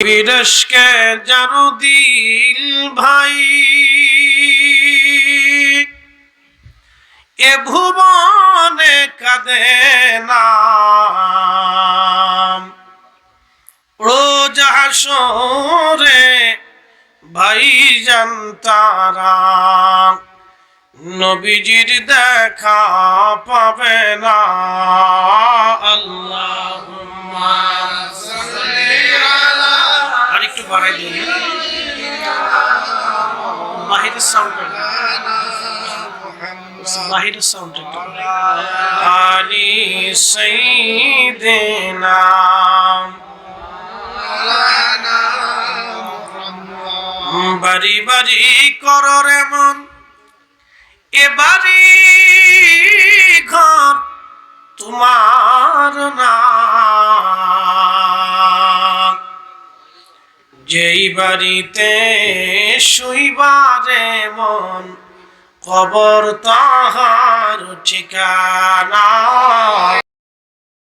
বিরসকে জানো দিল ভাই। এ ভুবনে কাঁদে না রোজ হাসরে ভাই জানতারা নবীজির দেখা পাবে না। আল্লাহ বাড়াই দিন বাহিরের সাউন্ড বাহিরের সাউন্ড আলি সাইদেনা বাড়ি বাড়ি করর এমন এ বাড়ি ঘর তোমার যেই বাড়িতে শুইবারে মন কবর তাহার ঠিকানা